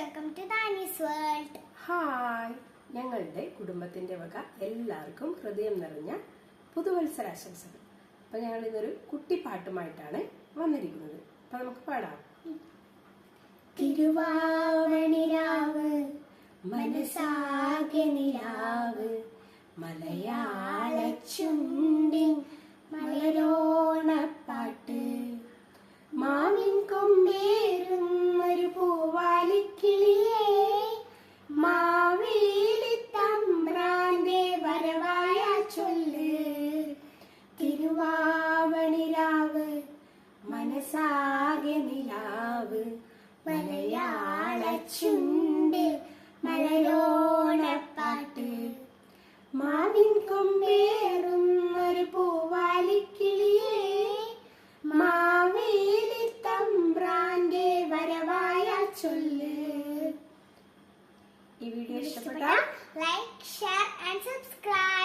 Welcome to Danees world hi ഞങ്ങളുടെ കുടുംബത്തിന്റെ വക എല്ലാവർക്കും ഹൃദയം നിറഞ്ഞ പുതുവത്സരാശംസകൾ അപ്പൊ ഞങ്ങൾ ഇന്നൊരു കുട്ടിപ്പാട്ടുമായിട്ടാണ് വന്നിരിക്കുന്നത്. അപ്പൊ നമുക്ക് പാടാം. തിരുവാവണിരാവ് മനസാകെ നിലാവ് മലയാള ചുണ്ടിൻ മനസ്സാകെ നിലാവ് മലയാള ചുണ്ട് മലരോണപ്പാട്ട് മാവിൻ കൊമ്പേറും ഒരു പൂവാലിക്കിളിയേ. മാവേലി തമ്പ്രാന്റെ വരവായ ചൊല്ല്. ഈ വീഡിയോ ഇഷ്ടപ്പെട്ട ലൈക്ക് ഷെയർ ആൻഡ് സബ്സ്ക്രൈബ്.